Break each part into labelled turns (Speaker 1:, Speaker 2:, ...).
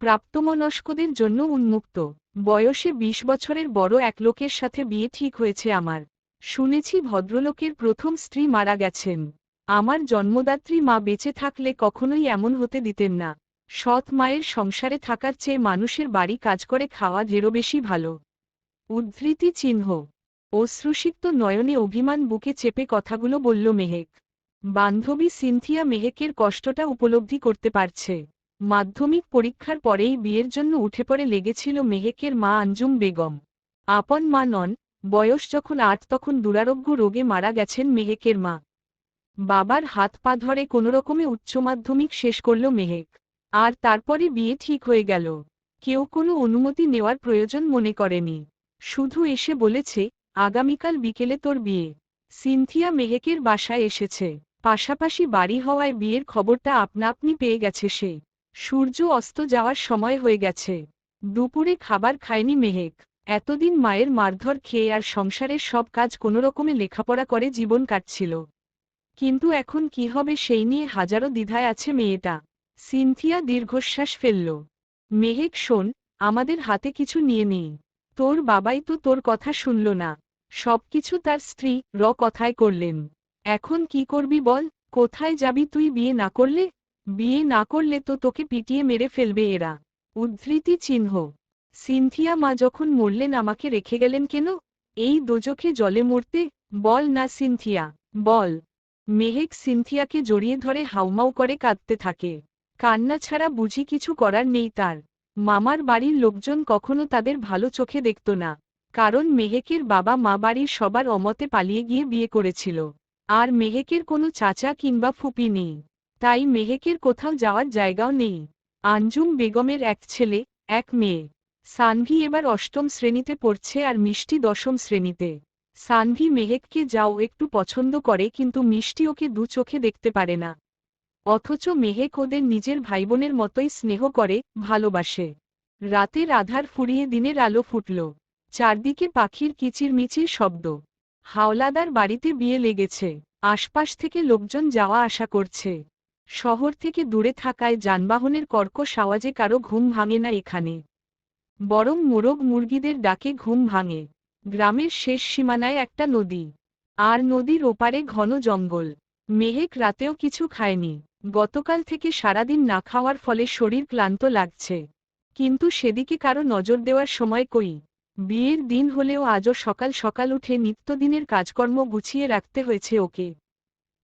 Speaker 1: প্রাপ্তমনস্কদের জন্য উন্মুক্ত। বয়সে ২০ বছরের বড় এক লোকের সাথে বিয়ে ঠিক হয়েছে আমার। শুনেছি ভদ্রলোকের প্রথম স্ত্রী মারা গেছেন। আমার জন্মদাত্রী মা বেঁচে থাকলে কখনোই এমন হতে দিতেন না। সৎ মায়ের সংসারে থাকার চেয়ে মানুষের বাড়ি কাজ করে খাওয়া ঢেরো বেশি ভালো। উদ্ধৃতি চিহ্ন। অশ্রুসিক্ত নয়নে অভিমান বুকে চেপে কথাগুলো বলল মেহেক। বান্ধবী সিনথিয়া মেহেকের কষ্টটা উপলব্ধি করতে পারছে। মাধ্যমিক পরীক্ষার পরেই বিয়ের জন্য উঠে পড়ে লেগেছিল মেহেকের মা আঞ্জুম বেগম। আপন মা নন, বয়স যখন আট তখন দুরারোগ্য রোগে মারা গেছেন মেহেকের মা। বাবার হাত পা ধরে কোনোরকমে উচ্চ মাধ্যমিক শেষ করল মেহেক। আর তারপরে বিয়ে ঠিক হয়ে গেল। কেউ কোনো অনুমতি নেওয়ার প্রয়োজন মনে করেনি। শুধু এসে বলেছে, আগামীকাল বিকেলে তোর বিয়ে। সিনথিয়া মেহেকের বাসায় এসেছে। পাশাপাশি বাড়ি হওয়ায় বিয়ের খবরটা আপনা আপনি পেয়ে গেছে সে। সূর্য অস্ত যাওয়ার সময় হয়ে গেছে। দুপুরে খাবার খায়নি মেহেক। এতদিন মায়ের মারধর খেয়ে আর সংসারের সব কাজ কোনোরকমে লেখাপড়া করে জীবন কাটছিল। কিন্তু এখন কি হবে সেই নিয়ে হাজারো দ্বিধায় আছে মেয়েটা। সিনথিয়া দীর্ঘশ্বাস ফেলল। মেহেক, শোন, আমাদের হাতে কিছু নিয়ে নেই। তোর বাবাই তো তোর কথা শুনল না। সবকিছু তার স্ত্রী র কথায় করলেন। এখন কি করবি বল? কোথায় যাবি তুই বিয়ে না করলে? বিয়ে না করলে তো তোকে পিটিয়ে মেরে ফেলবে এরা। উদ্ধৃতি চিহ্ন। সিনথিয়া মা যখন মরলেন, আমাকে রেখে গেলেন কেন? এই দোজখে জলে মরতে। বল না সিনথিয়া, বল। মেহেক সিনথিয়াকে জড়িয়ে ধরে হাউমাউ করে কাঁদতে থাকে। কান্না ছাড়া বুঝি কিছু করার নেই তার। মামার বাড়ির লোকজন কখনো তাদের ভালো চোখে দেখত না। কারণ মেহেকের বাবা মা বাড়ির সবার অমতে পালিয়ে গিয়ে বিয়ে করেছিল। আর মেহেকের কোনো চাচা কিংবা ফুপি নেই। তাই মেহেকের কোথাও যাওয়ার জায়গাও নেই। আঞ্জুম বেগমের এক ছেলে, এক মেয়ে। সানভি এবার অষ্টম শ্রেণীতে পড়ছে আর মিষ্টি দশম শ্রেণীতে। সানভি মেহেককে যাও একটু পছন্দ করে কিন্তু মিষ্টি ওকে দু চোখে দেখতে পারে না। অথচ মেহেক ওদের নিজের ভাইবোনের মতোই স্নেহ করে, ভালোবাসে। রাতের আধার ফুরিয়ে দিনের আলো ফুটল। চারদিকে পাখির কিচিরমিচির শব্দ। হাওলাদার বাড়িতে বিয়ে লেগেছে। আশপাশ থেকে লোকজন যাওয়া আসা করছে। শহর থেকে দূরে থাকায় যানবাহনের কর্কশ আওয়াজে কারও ঘুম ভাঙে না এখানে। বরং মোরগ মুরগিদের ডাকে ঘুম ভাঙে। গ্রামের শেষ সীমানায় একটা নদী। আর নদীর ওপারে ঘন জঙ্গল। মেহেক রাতেও কিছু খায়নি। গতকাল থেকে সারাদিন না খাওয়ার ফলে শরীর ক্লান্ত লাগছে। কিন্তু সেদিকে কারও নজর দেওয়ার সময় কই? বিয়ের দিন হলেও আজও সকাল সকাল উঠে নিত্যদিনের কাজকর্ম গুছিয়ে রাখতে হয়েছে ওকে।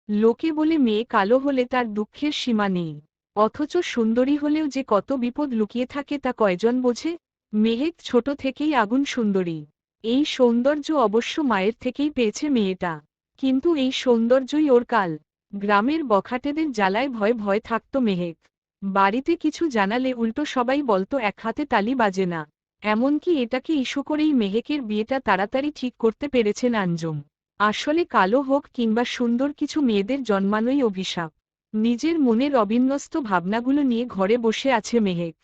Speaker 1: লোকে বলে মেয়ে কালো হলে তার দুঃখের সীমা নেই। অথচ সুন্দরী হলেও যে কত বিপদ লুকিয়ে থাকে তা কয়জন বোঝে? মেহেক ছোট থেকেই আগুন সুন্দরী। এই সৌন্দর্য অবশ্য মায়ের থেকেই পেয়েছে মেয়েটা। কিন্তু এই সৌন্দর্যই ওর কাল। গ্রামের বখাটেদের জ্বালায় ভয় ভয় থাকত মেহেক বাড়িতে কিছু জানালে উল্টো সবাই বলতো, এক হাতে তালি বাজে না। এমনকি এটাকে ইস্যু করেই মেহেকের বিয়েটা তাড়াতাড়ি ঠিক করতে পেরেছেন আঞ্জুম আসলে কালো হোক কিংবা সুন্দর কিছু মেয়েদের জন্মানোই অভিশাপ। নিজের মনের অবিন্যস্ত ভাবনাগুলো নিয়ে ঘরে বসে আছে মেহেক।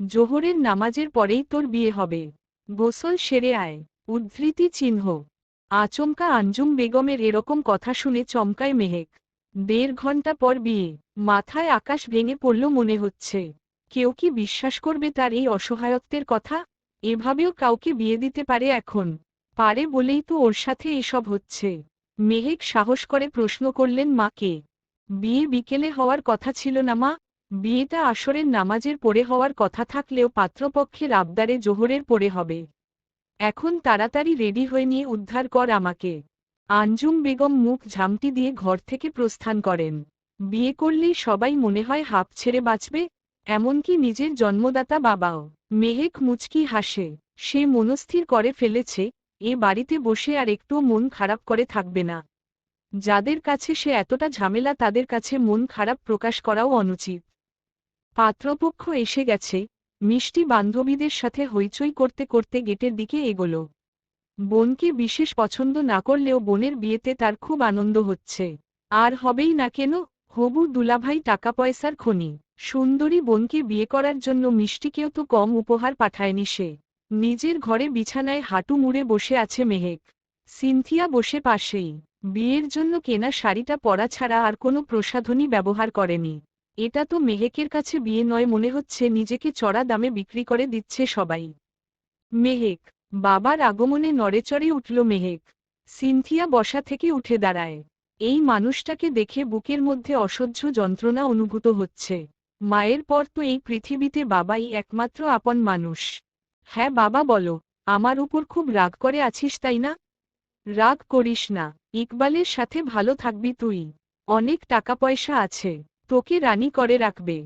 Speaker 1: জোহরের নামাজের পরেই তোর বিয়ে হবে। গোসল সেরে আয়। উদ্ধৃতি চিহ্ন। আচমকা আঞ্জুম বেগমের এরকম কথা শুনে চমকায় মেহেক। দেড় ঘণ্টা পর বিয়ে। মাথায় আকাশ ভেঙে পড়ল মনে হচ্ছে। কেউ কি বিশ্বাস করবে তার এই অসহায়ত্বের কথা? এভাবেও কাউকে বিয়ে দিতে পারে এখন। পারে বলেই তো ওর সাথে এসব হচ্ছে। মেহেক সাহস করে প্রশ্ন করলেন মাকে বিয়ে বিকেলে হওয়ার কথা ছিল না, মা। বিয়েটা আসরের নামাজের পরে হওয়ার কথা থাকলেও পাত্রপক্ষের আবদারে জোহরের পরে হবে। এখন তাড়াতাড়ি রেডি হয়ে নিয়ে উদ্ধার কর আমাকে। আঞ্জুম বেগম মুখ ঝামটি দিয়ে ঘর থেকে প্রস্থান করেন। বিয়ে করলেই সবাই মনে হয় হাফ ছেড়ে বাঁচবে, এমনকি নিজের জন্মদাতা বাবাও। মেহেক মুচকি হাসে, সে মনস্থির করে ফেলেছে এ বাড়িতে বসে আর একটু মন খারাপ করে থাকবে না। যাদের কাছে সে এতটা ঝামেলা তাদের কাছে মন খারাপ প্রকাশ করাও অনুচিত। পাত্রপক্ষ এসে গেছে, মিষ্টি বান্ধবীদের সাথে হইচই করতে করতে গেটের দিকে এগোল। বোনকে বিশেষ পছন্দ না করলেও বোনের বিয়েতে তার খুব আনন্দ হচ্ছে। আর হবেই না কেন, হবু দুলাভাই টাকা পয়সার খনি। সুন্দরী বোনকে বিয়ে করার জন্য মিষ্টিকেও তো কম উপহার পাঠায়নি সে। নিজের ঘরে বিছানায় হাঁটু মুড়ে বসে আছে মেহেক। সিনথিয়া বসে পাশেই। বিয়ের জন্য কেনা শাড়িটা পরা ছাড়া আর কোনো প্রসাধনী ব্যবহার করেনি। এটা তো মেহেকের কাছে বিয়ে নয় মনে হচ্ছে নিজেকে চড়া দামে বিক্রি করে দিচ্ছে সবাই। মেহেক, বাবার আগমনে নড়েচড়ে উঠল মেহেক। সিনথিয়া বসা থেকে উঠে দাঁড়ায়। এই মানুষটাকে দেখে বুকের মধ্যে অসহ্য যন্ত্রণা অনুভূত হচ্ছে। মায়ের পর তো এই পৃথিবীতে বাবাই একমাত্র আপন মানুষ। হ্যাঁ বাবা বলো, আমার উপর খুব রাগ করে আছিস তাই না? রাগ করিস না, ইকবালের সাথে ভালো থাকবি তুই, অনেক টাকা পয়সা আছে, তোকে রানী করে রাখবে।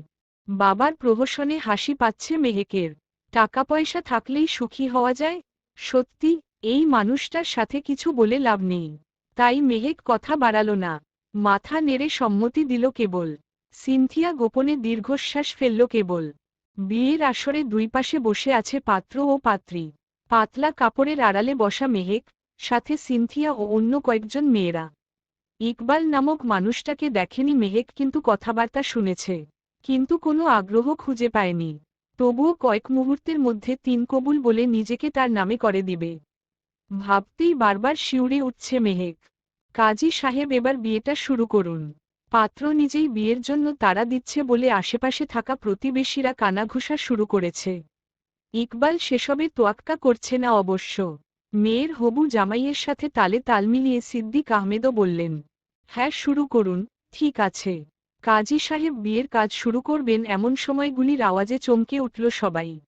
Speaker 1: বাবার প্রহসনে হাসি পাচ্ছে মেহেকের, টাকা পয়সা থাকলেই সুখী হওয়া যায়? সত্যি, এই মানুষটার সাথে কিছু বলে লাভ নেই। তাই মেহেক কথা বাড়াল না, মাথা নেড়ে সম্মতি দিল কেবল। সিনথিয়া গোপনে দীর্ঘশ্বাস ফেলল কেবল। বিয়ের আসরে দুই পাশে বসে আছে পাত্র ও পাত্রী। পাতলা কাপড়ের আড়ালে বসা মেহেক, সাথে সিনথিয়া ও অন্য কয়েকজন মেয়েরা। ইকবাল নামক মানুষটাকে দেখেনি মেহেক কিন্তু কথাবার্তা শুনেছে, কিন্তু কোনো আগ্রহ খুঁজে পায়নি। তবুও কয়েক মুহূর্তের মধ্যে তিন কবুল বলে নিজেকে তার নামে করে দিবে। ভাবতেই বারবার শিউরে উঠছে মেহেক। কাজী সাহেব এবার বিয়েটা শুরু করুন। পাত্র নিজেই বিয়ের জন্য তারা দিচ্ছে বলে আশেপাশে থাকা প্রতিবেশীরা কানাঘুষা শুরু করেছে। ইকবাল সেসবে তোয়াক্কা করছে না অবশ্য। মেয়ের হবু জামাইয়ের সাথে তালে তাল মিলিয়ে সিদ্দিক আহমেদও বললেন হ্যাঁ শুরু করুন, ঠিক আছে। কাজী সাহেব বিয়ের কাজ শুরু করবেন এমন সময়গুলির আওয়াজে চমকে উঠল সবাই।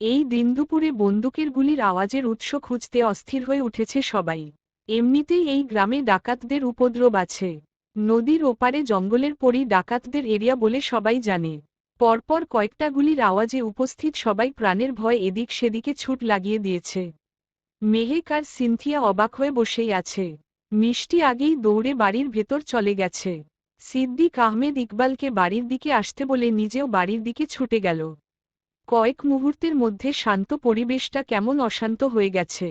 Speaker 1: এই দিন দুপুরে বন্দুকের গুলির আওয়াজের উৎস খুঁজতে অস্থির হয়ে উঠেছে সবাই। এমনিতেই এই গ্রামে ডাকাতদের উপদ্রব আছে। নদীর ওপারে জঙ্গলের পরই ডাকাতদের এরিয়া বলে সবাই জানে। পরপর কয়েকটা গুলির আওয়াজে উপস্থিত সবাই প্রাণের ভয় এদিক সেদিকে ছুট লাগিয়ে দিয়েছে। মেহেক আর সিনথিয়া অবাক হয়ে বসেই আছে। মিষ্টি আগেই দৌড়ে বাড়ির ভেতর চলে গেছে। সিদ্দিক আহমেদ ইকবালকে বাড়ির দিকে আসতে বলে নিজেও বাড়ির দিকে ছুটে গেল। কয়েক মুহূর্তের মধ্যে শান্ত পরিবেশটা কেমন অশান্ত হয়ে গেছে।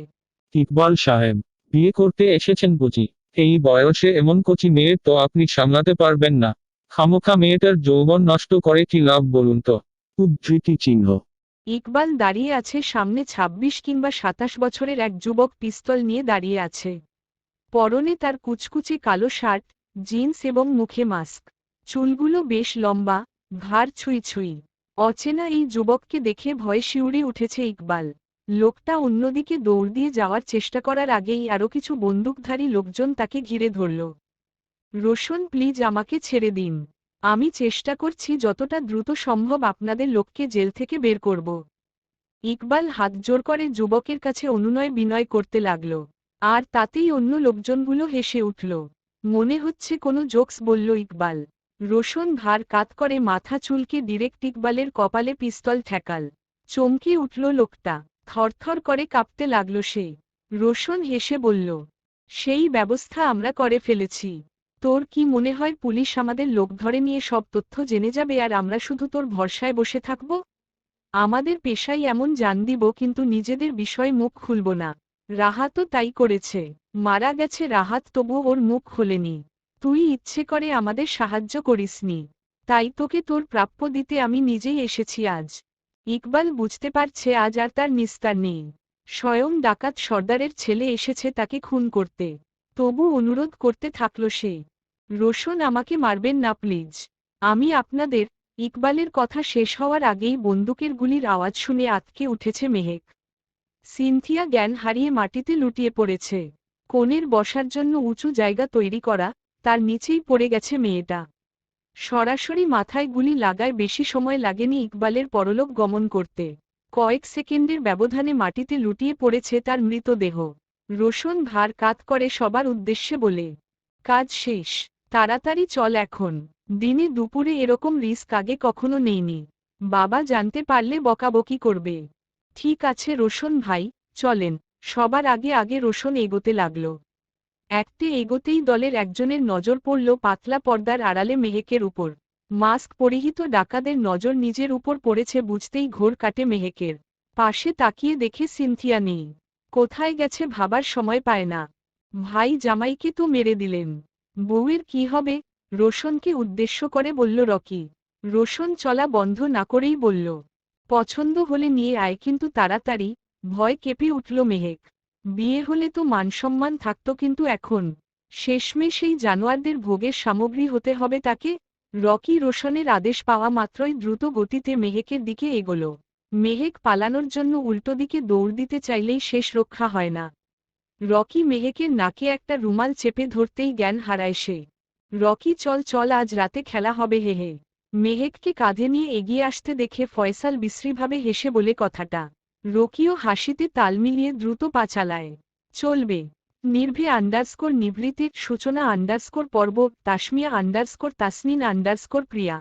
Speaker 2: ইকবাল সাহেব, বিয়ে করতে এসেছেন বুঝি? এই বয়সে এমন কচি মেয়ে তো আপনি সামলাতে পারবেন না। খামোখা মেয়েটার যৌবন নষ্ট করে কি লাভ বলুন তো? উদ্ধৃতি চিহ্ন।
Speaker 1: ইকবাল দাঁড়িয়ে আছে সামনে ২৬ কিংবা সাতাশ বছরের এক যুবক পিস্তল নিয়ে দাঁড়িয়ে আছে। পরনে তার কুচকুচে কালো শার্ট জিন্স এবং মুখে মাস্ক। চুলগুলো বেশ লম্বা ঘাড় ছুঁই ছুঁই। অচেনা এই যুবককে দেখে ভয়ে শিউরে উঠেছে ইকবাল। লোকটা অন্যদিকে দৌড় দিয়ে যাওয়ার চেষ্টা করার আগেই আরও কিছু বন্দুকধারী লোকজন তাকে ঘিরে ধরল। রোশন, প্লিজ আমাকে ছেড়ে দিন। আমি চেষ্টা করছি যতটা দ্রুত সম্ভব আপনাদের লোককে জেল থেকে বের করব ইকবাল হাত জোর করে যুবকের কাছে অনুনয় বিনয় করতে লাগল। আর তাতেই অন্য লোকজনগুলো হেসে উঠল। মনে হচ্ছে কোনো জোকস, বলল ইকবাল। রোশন ভার কাত করে মাথা চুলকে ডিরেক্ট ইকবালের কপালে পিস্তল ঠেকাল। চমকে উঠল লোকটা। থরথর করে কাঁপতে লাগল সে। রোশন হেসে বলল, সেই ব্যবস্থা আমরা করে ফেলেছি। তোর কি মনে হয় পুলিশ আমাদের লোক ধরে নিয়ে সব তথ্য জেনে যাবে আর আমরা শুধু তোর ভরসায় বসে থাকব? আমাদের পেশাই এমন জান দিব কিন্তু নিজেদের বিষয় মুখ খুলব না। রাহাতও তাই করেছে। মারা গেছে রাহাত তবু ওর মুখ খোলেনি। তুই ইচ্ছে করে আমাদের সাহায্য করিসনি। তাই তোকে তোর প্রাপ্য দিতে আমি নিজেই এসেছি আজ। ইকবাল বুঝতে পারছে আজ আর তার নিস্তার নেই। স্বয়ং ডাকাত সর্দারের ছেলে এসেছে তাকে খুন করতে। তবু অনুরোধ করতে থাকল সে। রোশন আমাকে মারবেন না, প্লিজ। আমি আপনাদের ইকবালের কথা শেষ হওয়ার আগেই বন্দুকের গুলির আওয়াজ শুনে আতকে উঠেছে মেহেক। সিনথিয়া জ্ঞান হারিয়ে মাটিতে লুটিয়ে পড়েছে। কোণের বসার জন্য উঁচু জায়গা তৈরি করা, তার নিচেই পড়ে গেছে মেয়েটা। সরাসরি মাথায় গুলি লাগায় বেশি সময় লাগেনি ইকবালের পরলোক গমন করতে। কয়েক সেকেন্ডের ব্যবধানে মাটিতে লুটিয়ে পড়েছে তার মৃতদেহ। রোশন ভার কাত করে সবার উদ্দেশ্যে বলে, কাজ শেষ, তাড়াতাড়ি চল এখন। দিনে দুপুরে এরকম রিস্ক আগে কখনো নেইনি। বাবা জানতে পারলে বকাবকি করবে। ঠিক আছে রোশন ভাই, চলেন। সবার আগে আগে রোশন এগোতে লাগল। একটি এগোতেই দলের একজনের নজর পড়ল পাতলা পর্দার আড়ালে মেহেকের উপর। মাস্ক পরিহিত ডাকাদের নজর নিজের উপর পড়েছে বুঝতেই ঘোর কাটে মেহেকের। পাশে তাকিয়ে দেখে সিনথিয়া নেই। কোথায় গেছে ভাবার সময় পায় না। ভাই জামাইকে তো মেরে দিলেন। বউয়ের কি হবে? রোশনকে উদ্দেশ্য করে বলল রকি। রোশন চলা বন্ধ না করেই বলল, পছন্দ হলে নিয়ে আয় কিন্তু তাড়াতাড়ি। ভয় কেঁপে উঠল মেহেক। বিয়ে হলে তো মানসম্মান থাকত কিন্তু এখন। শেষমে সেই জানোয়ারদের ভোগের সামগ্রী হতে হবে তাকে। রকি রোশনের আদেশ পাওয়া মাত্রই দ্রুত গতিতে মেহেকের দিকে এগোল। মেহেক পালানোর জন্য উল্টো দিকে দৌড় দিতে চাইলেই শেষ রক্ষা হয় না। রকি মেহেকের নাকে একটা রুমাল চেপে ধরতেই জ্ঞান হারায় সে। রকি, চল চল, আজ রাতে খেলা হবে, হে হে। মেহেককে কাঁধে নিয়ে এগিয়ে আসতে দেখে ফয়সাল বিশ্রীভাবে হেসে বলে কথাটা। রকিও হাসিতে তাল মিলিয়ে দ্রুত পা চালায় চলবে। নির্ভে আন্ডারস্কোর নিভৃতির সূচনা আন্ডারস্কোর পর্ব, তাসমিয়া আন্ডারস্কোর তাসনিন আন্ডারস্কোর প্রিয়া।